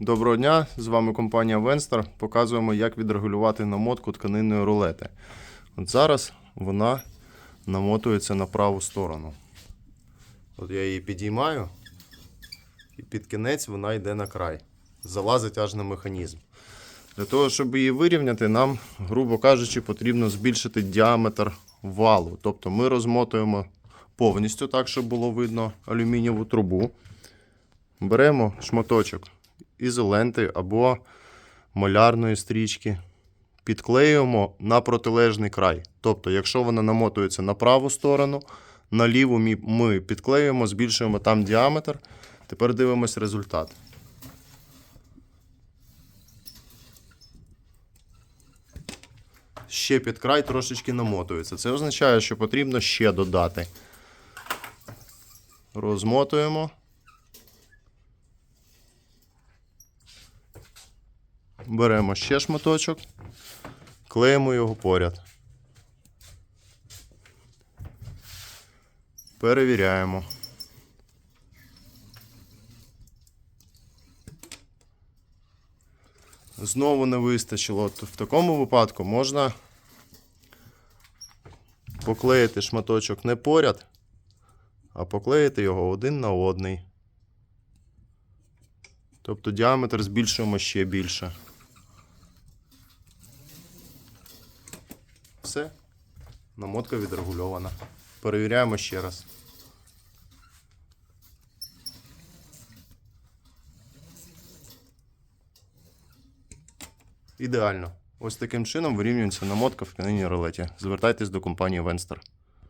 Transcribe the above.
Доброго дня, з вами компанія Венстер. Показуємо, як відрегулювати намотку тканинної рулети. От зараз вона намотується на праву сторону. От я її підіймаю, і під кінець вона йде на край. Залазить аж на механізм. Для того, щоб її вирівняти, нам, грубо кажучи, потрібно збільшити діаметр валу. Тобто ми розмотуємо повністю так, щоб було видно алюмінієву трубу. Беремо шматочок ізоленти або малярної стрічки, підклеюємо на протилежний край. Тобто, якщо вона намотується на праву сторону, на ліву ми підклеюємо, збільшуємо там діаметр. Тепер дивимось результат. Ще під край трошечки намотується. Це означає, що потрібно ще додати. Розмотуємо. Беремо ще шматочок, клеїмо його поряд. Перевіряємо. Знову не вистачило. В такому випадку можна поклеїти шматочок не поряд, а поклеїти його один на одний. Тобто діаметр збільшуємо ще більше. Все. Намотка відрегульована. Перевіряємо ще раз. Ідеально. Ось таким чином вирівнюється намотка в тканині ролеті. Звертайтесь до компанії Венстер.